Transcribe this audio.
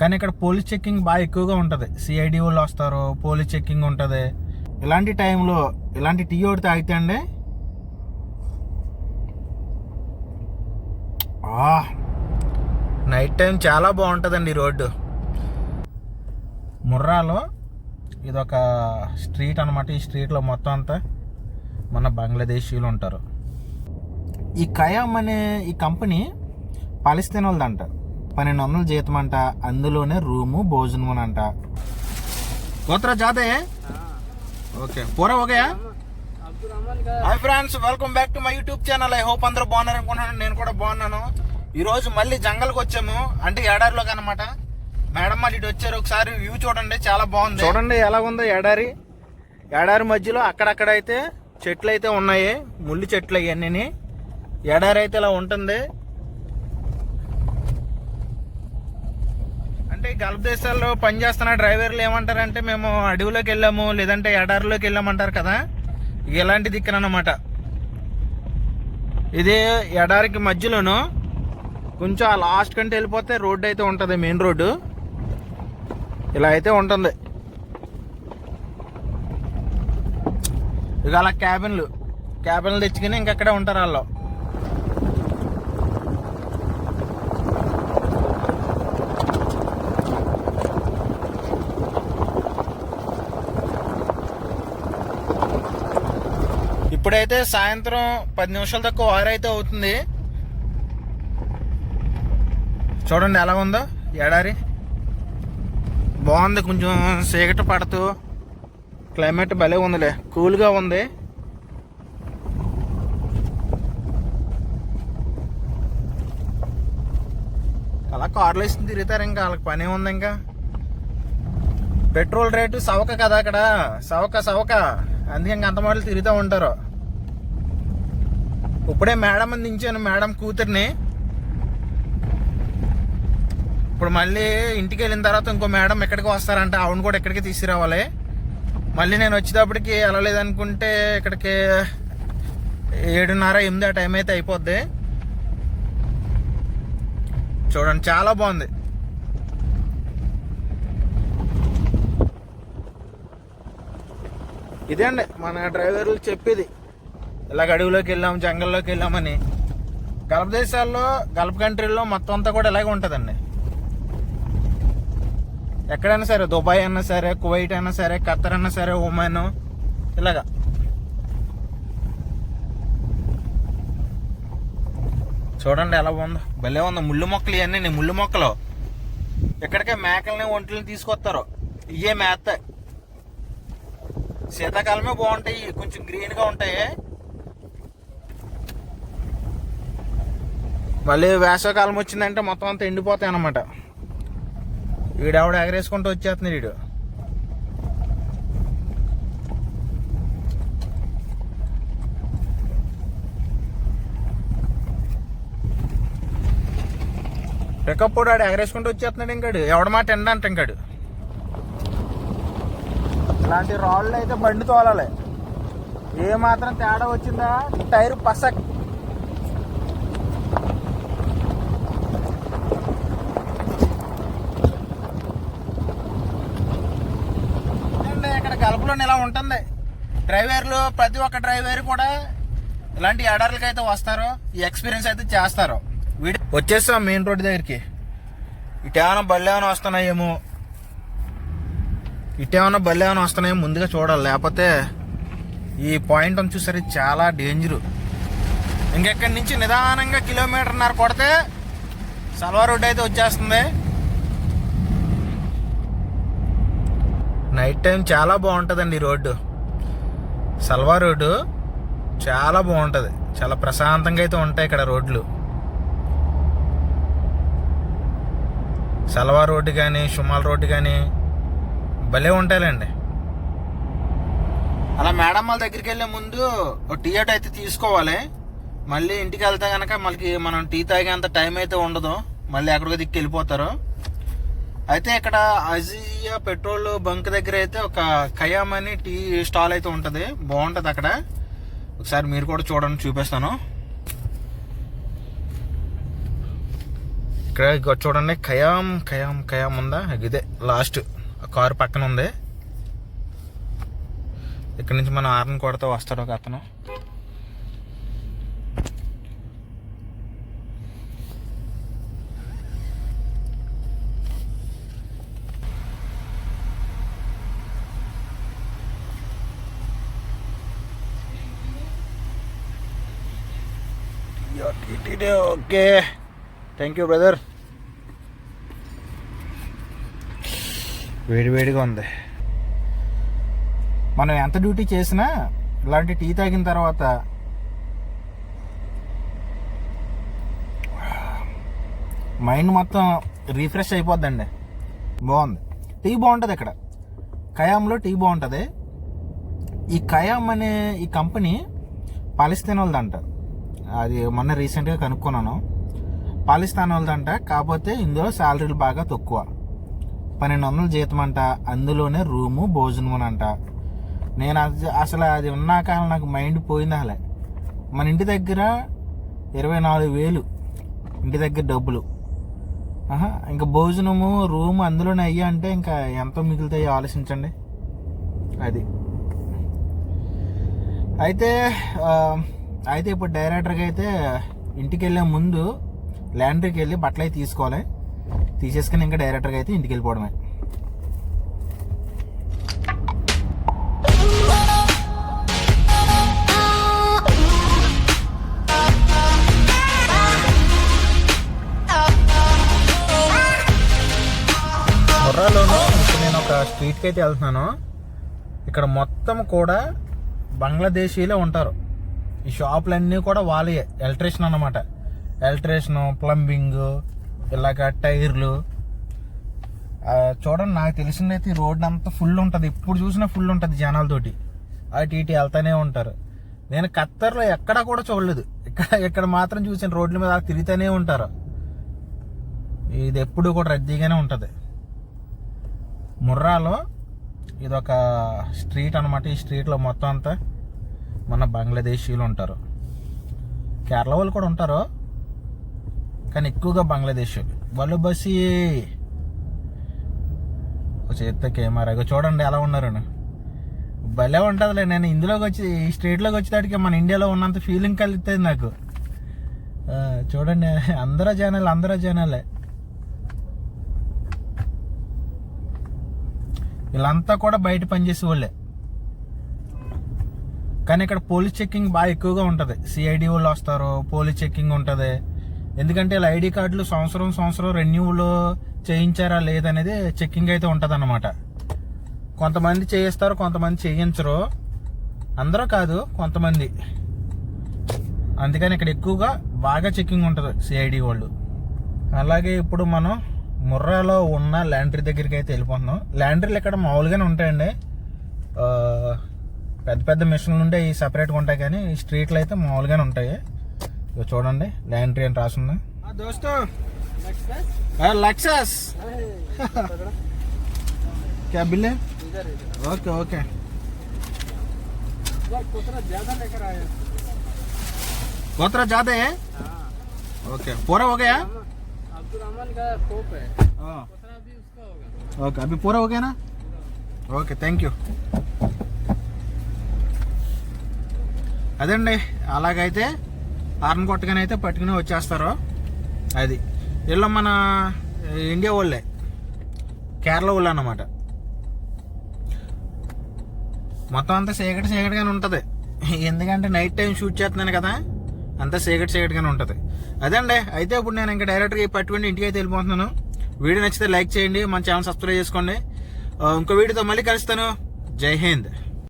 కానీ ఇక్కడ police checking బాగా ఎక్కువగా ఉంటుంది. సిఐడి వాళ్ళు వస్తారు పోలీస్ చెక్కింగ్ ఉంటుంది. ఇలాంటి టైంలో ఇలాంటి టీ ఒకటి తాగితే అండి? నైట్ టైం చాలా బాగుంటుందండి ఈ రోడ్డు. ముర్రాలో ఇదొక స్ట్రీట్ అనమాట ఈ స్ట్రీట్లో మొత్తం అంతా మన బంగ్లాదేశీయులు ఉంటారు. ఈ కయామ్ అనే ఈ కంపెనీ పాలిస్తీన్ వాళ్ళదంట పన్నెండు వందలు జీతం అంట అందులోనే రూము భోజనం అంట గోత్ర జాతే ఓకే. పూరా okay hi friends welcome back to my YouTube channel I hope అందరూ బాగున్నారు అనుకుంటున్నాను నేను కూడా బాగున్నాను. ఈరోజు మళ్ళీ జంగల్కి వచ్చాము. అంటే ఎడారిలోకి అనమాట మేడం వాళ్ళు ఇటు వచ్చారు ఒకసారి వ్యూ చూడండి. చాలా బాగుంది. చూడండి ఎలా ఉందో ఎడారి ఎడారి మధ్యలో అక్కడక్కడ అయితే చెట్లు అయితే ఉన్నాయి. ముళ్ళు చెట్లు అవన్నీ ఎడారి అయితే ఇలా ఉంటుంది. అంటే గల్ఫ్ దేశాల్లో పనిచేస్తున్న డ్రైవర్లు ఏమంటారంటే మేము అడవిలోకి వెళ్ళాము లేదంటే ఎడారిలోకి వెళ్ళామంటారు కదా? ఇలాంటి దిక్కునమాట ఇది ఎడారికి మధ్యలోను కొంచెం ఆ లాస్ట్ కంటే వెళ్ళిపోతే రోడ్డు అయితే ఉంటుంది మెయిన్ రోడ్డు. ఇలా అయితే ఉంటుంది. ఇక అలా క్యాబిన్లు క్యాబిన్లు తెచ్చుకుని ఇంకక్కడే ఉంటారు వాళ్ళు. ఇప్పుడైతే సాయంత్రం పది నిమిషాల తక్కువ ఆరు అయితే అవుతుంది. చూడండి ఎలా ఉందో ఎడారి. బాగుంది కొంచెం చీకటి పడుతూ. క్లైమేట్ భలే ఉందిలే కూల్గా ఉంది. అలా కార్లు వేసి తిరుగుతారు ఇంకా వాళ్ళకి పని ఉంది ఇంకా. పెట్రోల్ రేటు సవక కదా అక్కడ. సవక సవక. అందుకే ఇంకా అంత మాటలు తిరుగుతూ ఉంటారు. ఇప్పుడే మేడం దించాను మేడం కూతుర్ని. ఇప్పుడు మళ్ళీ ఇంటికి వెళ్ళిన తర్వాత ఇంకో మేడం ఎక్కడికి వస్తారంటే ఆవిడ కూడా ఎక్కడికి తీసుకురావాలి. మళ్ళీ నేను వచ్చేటప్పటికి వెళ్ళలేదనుకుంటే ఇక్కడికి ఏడున్నర ఎనిమిది ఆ టైం అయితే అయిపోద్ది. చూడండి చాలా బాగుంది. ఇదే అండి మన డ్రైవర్లు చెప్పేది. ఇలాగ అడవిలోకి వెళ్ళాం జంగల్లోకి వెళ్ళామని. గల్ఫ్ దేశాల్లో గల్ఫ్ కంట్రీల్లో మొత్తం అంతా కూడా ఇలాగే ఉంటుందండి. ఎక్కడైనా సరే దుబాయ్ అయినా సరే కువైట్ అయినా సరే ఖత్తర్ అయినా సరే ఒమాన్ ఇలాగా. చూడండి ఎలా ఉందో. భలే ఉంది. ముళ్ళు మొక్కలు ఇవన్నీ ముళ్ళు మొక్కలు. ఎక్కడికే మేకల్ని ఒంట్లని తీసుకొస్తారు. ఇవే మేత. శీతాకాలమే బాగుంటాయి కొంచెం గ్రీన్గా ఉంటాయి. మళ్ళీ వేసవకాలం వచ్చిందంటే మొత్తం అంతా ఎండిపోతాయి అనమాట వీడావిడ ఎగరేసుకుంటూ వచ్చేస్తుంది వీడు పికప్ కూడా ఆడు ఎగరేసుకుంటూ వచ్చేస్తున్నాడు ఇంకాడు. ఎవడ మాట ఎండంట ఇంకాడు. ఇలాంటి రాళ్ళు అయితే బండి తోలాలి. ఏ మాత్రం తేడా వచ్చిందా? టైర్ పసక్. ఏంటండి ఇలా ఉంటుంది. డ్రైవర్లు ప్రతి ఒక్క డ్రైవర్ కూడా ఇలాంటి ఎడార్లకి అయితే వస్తారు. ఈ ఎక్స్పీరియన్స్ అయితే చేస్తారు. వీడి వచ్చేస్తాం మెయిన్ రోడ్ దగ్గరికి. ఇటేమైనా బళ్ళు ఏమైనా వస్తున్నాయేమో? ఇటేమైనా బళ్ళు ఏమైనా వస్తున్నాయేమో ముందుగా చూడాలి. లేకపోతే ఈ పాయింట్ అని చూసారు చాలా డేంజరు. ఇంకెక్కడి నుంచి నిదానంగా కిలోమీటర్న్నర కొడితే సల్వా రోడ్ అయితే వచ్చేస్తుంది. నైట్ టైం చాలా బాగుంటుందండి ఈ రోడ్డు. సల్వా రోడ్డు చాలా బాగుంటుంది. చాలా ప్రశాంతంగా అయితే ఉంటాయి ఇక్కడ రోడ్లు. సల్వా రోడ్డు కానీ షుమాల్ రోడ్డు కానీ భలే ఉంటాయిలేండి. అలా మేడం వాళ్ళ దగ్గరికి వెళ్ళే ముందు టీ అట్ అయితే తీసుకోవాలి. మళ్ళీ ఇంటికి వెళ్తే కనుక మనకి మనం టీ తాగేంత టైం అయితే ఉండదు. మళ్ళీ ఎక్కడికో దిక్కి వెళ్ళిపోతారు. అయితే ఇక్కడ అజియా పెట్రోల్ బంక్ దగ్గర అయితే ఒక ఖయామ్ అని టీ స్టాల్ అయితే ఉంటుంది. బాగుంటుంది అక్కడ. ఒకసారి మీరు కూడా చూడండి చూపిస్తాను. ఇక్కడ చూడండి ఖయామ్ ఖయామ్ ఖయామ్ ఉందా? ఇదే లాస్ట్ కారు పక్కన ఉంది. ఇక్కడ నుంచి మనం ఆర్ని కొడితే వస్తాడు ఒక అతను. ఓకే థ్యాంక్ యూ బ్రదర్ వేడి వేడిగా ఉంది. మనం ఎంత డ్యూటీ చేసినా ఇలాంటి టీ తాగిన తర్వాత మైండ్ మొత్తం రీఫ్రెష్ అయిపోద్దండి. బాగుంది. టీ బాగుంటుంది ఇక్కడ. ఖయాంలో టీ బాగుంటుంది. ఈ ఖయామ్ అనే ఈ కంపెనీ పాలిస్తీన్ వాళ్ళదంట అది మొన్న రీసెంట్గా కనుక్కున్నాను. పాలిస్తాన్ వాళ్ళదంట కాకపోతే ఇందులో శాలరీలు బాగా తక్కువ. పన్నెండు వందలు జీతం అంట అందులోనే రూము భోజనం అంట నేను అది అసలు అది ఉన్నాక నాకు మైండ్ పోయింది అసలే. మన ఇంటి దగ్గర ఇరవై నాలుగు వేలు ఇంటి దగ్గర డబ్బులు. ఇంకా భోజనము రూమ్ అందులోనే అయ్యా అంటే ఇంకా ఎంతో మిగులుతాయి ఆలోచించండి. అది. అయితే అయితే ఇప్పుడు డైరెక్టర్గా అయితే ఇంటికి వెళ్ళే ముందు ల్యాండ్రీకి వెళ్ళి బట్టలు అయితే తీసుకోవాలి. తీసేసుకుని ఇంకా డైరెక్టర్గా అయితే ఇంటికి వెళ్ళిపోవడమే. ఇప్పుడు నేను ఒక స్ట్రీట్కి అయితే వెళ్తున్నాను. ఇక్కడ మొత్తం కూడా బంగ్లాదేశీలే ఉంటారు. ఈ షాపులన్నీ కూడా వాళ్ళే. ఎలక్ట్రీషియన్ అనమాట ఎలక్ట్రీషియన్ ప్లంబింగ్ ఇలాగ టైర్లు. చూడండి నాకు తెలిసిందైతే ఈ రోడ్ అంతా ఫుల్ ఉంటుంది. ఇప్పుడు చూసినా ఫుల్ ఉంటుంది జనాలతోటి. అటు ఇటు వెళ్తానే ఉంటారు. నేను ఖత్తర్లో ఎక్కడా కూడా చూడలేదు. ఇక్కడ ఇక్కడ మాత్రం చూసిన రోడ్ల మీద తిరుగుతూనే ఉంటారు. ఇది ఎప్పుడు కూడా రద్దీగానే ఉంటుంది. ముర్రాలో ఇది ఒక స్ట్రీట్ అనమాట ఈ స్ట్రీట్లో మొత్తం అంతా మన బంగ్లాదేశీయులు ఉంటారు. కేరళ వాళ్ళు కూడా ఉంటారు. కానీ ఎక్కువగా బంగ్లాదేశ్ వాళ్ళు బస్సి ఒక చేత్తో కెమెరా చూడండి ఎలా ఉన్నారు. భలే ఉంటుందిలే నేను ఇందులోకి వచ్చి ఈ స్టేట్లోకి వచ్చేటానికి మన ఇండియాలో ఉన్నంత ఫీలింగ్ కలుగుతుంది నాకు. చూడండి అందరూ జనాలు అందరూ జనాలే. వీళ్ళంతా కూడా బయట పనిచేసే వాళ్ళే. కానీ ఇక్కడ పోలీస్ చెక్కింగ్ బాగా ఎక్కువగా ఉంటుంది. సిఐడి వాళ్ళు వస్తారు పోలీస్ చెక్కింగ్ ఉంటుంది. ఎందుకంటే ఇలా ఐడి కార్డులు సంవత్సరం సంవత్సరం రెన్యూలు చేయించారా లేదనేది చెక్కింగ్ అయితే ఉంటుంది అనమాట కొంతమంది చేయిస్తారు కొంతమంది చేయించరు. అందరూ కాదు కొంతమంది. అందుకని ఇక్కడ ఎక్కువగా బాగా చెక్కింగ్ ఉంటుంది సిఐడి వాళ్ళు. అలాగే ఇప్పుడు మనం ముర్రాలో ఉన్న ల్యాండ్రీ దగ్గరికి అయితే వెళ్ళిపోతున్నాం. ల్యాండ్రీలు ఇక్కడ మామూలుగానే ఉంటాయండి. పెద్ద పెద్ద మిషన్లు ఉంటే ఈ సపరేట్గా ఉంటాయి కానీ ఈ స్ట్రీట్లు అయితే మామూలుగానే ఉంటాయి ఇగో చూడండి ల్యాండ్రీ అని రాసింది దోస్తో లక్సస్ क्या बिल है ओके ओके ज्यादा लेकर आए गोत्रा ज्यादा है ओके पूरा हो गया अब्दुल रहमान का तोप है हाँ उतना भी उसका होगा ఓకే అవి పూర ఓకేనా అదండి అలాగైతే ఆర్న్ కొట్టగానే అయితే పట్టుకుని వచ్చేస్తారు. అది. వీళ్ళు మన ఇండియా వాళ్ళే. కేరళ వాళ్ళు అన్నమాట. మొత్తం అంతా చీకటి చీకటిగానే ఉంటుంది. ఎందుకంటే నైట్ టైం షూట్ చేస్తున్నాను కదా అంతా చీకటి చీకటిగానే ఉంటుంది. అదండి అయితే ఇప్పుడు నేను ఇంకా డైరెక్ట్గా పట్టుకుని ఇంటికి అయితే వెళ్ళిపోతున్నాను. వీడియో నచ్చితే లైక్ చేయండి మన ఛానల్ సబ్స్క్రైబ్ చేసుకోండి. ఇంకో వీడియోతో మళ్ళీ కలుస్తాను. జై హింద్.